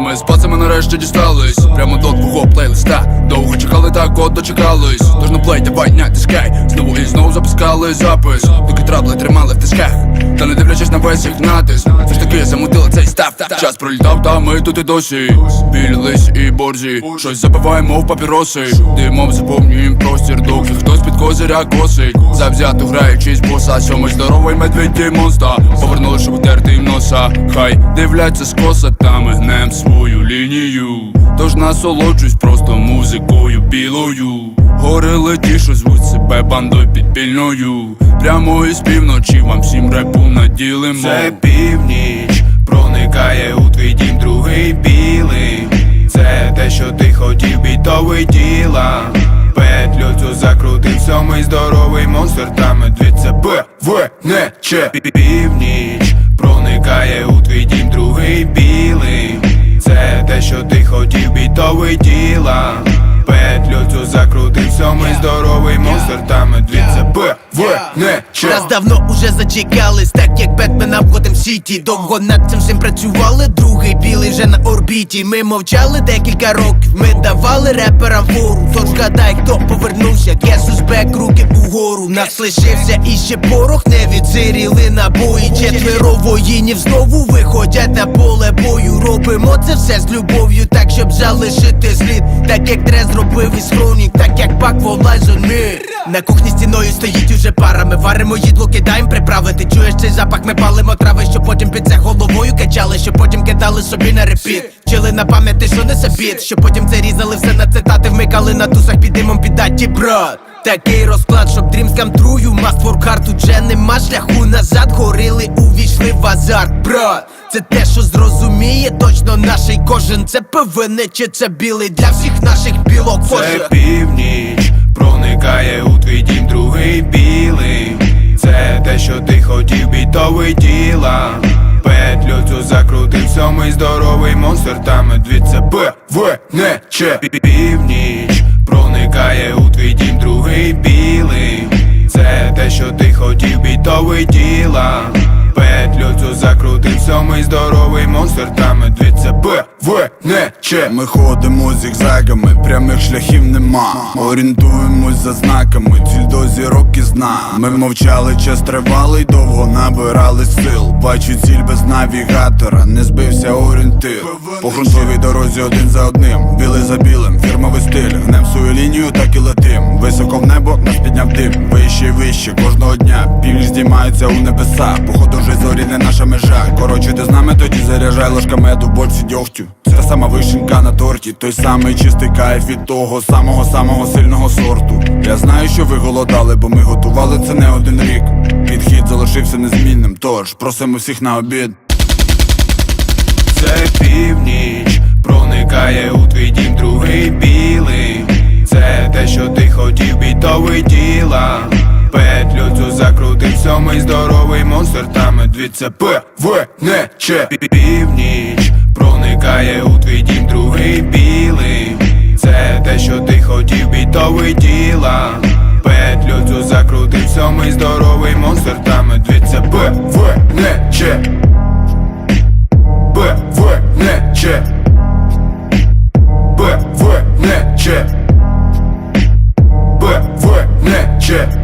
Ми з пацами нарешті дістались. Прямо до твого плейлиста. Довго чекали, так от дочекались. Тож на плей, давай натискай Знову і знову запускали запис. Доки трабли тримали в тисках. Та не дивлячись на весь їх натиск. Все ж таки замутили цей став. Час пролітав, та ми тут і досі. Білі лись і борзі. Щось забиваємо в папіроси. Димом заповнюємо простір Доки хтось під козиря косить. Завзято граючись боса Сьомий здоровий медведь монста Повернули, щоб Хай дивляться скоса Та ми гнем свою лінію. Тож насолоджусь просто музикою білою. Гори леті, що звуть себе бандою підпільною. Прямо із півночі вам всім репу наділимо. Це північ проникає у твій дім другий білий. Це те, що ти хотів, бітовий діла. Петлю цю закрутив сьомий здоровий монстр та медвідь Б, В, не Ч Північ проникає у твій дім другий білий. Це те, що ти хотів, бітовий діла. Петлю цю закрутив сьомий здоровий монстр та медвідь це Б, В, не Ч Нас давно уже зачекались, так як Бетмена Готэм Сіті Довго над цим всім працювали, другий білий вже на орбіті Ми мовчали декілька років, ми давали реперам фору Тож гадай, хто повернувся, Гесус Бек, руки угору Нас лишився іще порох, не відсиріли набої. Четверо воїнів знову виходять на поле бою. Робимо це все з любов'ю, так щоб залишити слід. Так як Дре зробив із хронік, так як пак волайзон мир На кухні стіною стоїть уже пара. Ми варимо їдло, кидаємо приправи Ти чуєш цей запах, ми палимо трави, що потім під це головою качали, що потім кидали собі на репіт. Вчили на пам'яті, що не собіт, що потім це різали все на цитати, вмикали на тусах під димом піддаті, брат Такий розклад, щоб дрім скамтрую Must work hard, нема шляху назад Горили, увійшли в азарт, брат Це те, що зрозуміє точно наший кожен. Це ПВН чи це білий для всіх наших білок. Це північ проникає у твій дім другий білий. Це те, що ти хотів, бітовий діла. Петлю цю закрутив сьомий здоровий монстр. Та медвідь це Б, В, не Ч. Північ проникає у твій дім другий білий. Це те, що ти хотів, бітовий діла. Петлю цю закрутив сьомий здоровий монстр та медвідь це Б, В, не Ч Ми ходимо зігзагами, прямих шляхів нема. Орієнтуємось за знаками, ціль до зірок і зна. Ми мовчали, час тривалий, довго набирали сил. Бачу ціль без навігатора, не збився орієнтир. По грунтовій дорозі один за одним, білий за білим, фірмовий стиль. Гнем свою лінію, так і летим. Високо в небо нас підняв дим. Вище і вище кожного дня. Північ здіймається у небеса. Походу вже зорі не наша межа. Коротше, ти з нами тоді заряджай ложка меду, бочці дьогтю. Та сама вишенька на торті, той самий чистий кайф від того самого самого сильного сорту. Я знаю, що ви голодали, бо ми готували це не один рік. Підхід залишився незмінним, тож просимо всіх на обід. Це північ проникає у твій дім другий білий. Це те, що ти хотів, бітовий діла. Петлю цю закрутив сьомий здоровий монстр та медвідь це П, В, не Ч Північ проникає у твій дім другий білий. Це те, що ти хотів, бітовий діла. Петлю цю закрутив сьомий здоровий монстр та медвідь це П, В, не Ч Б, В, не Ч Б,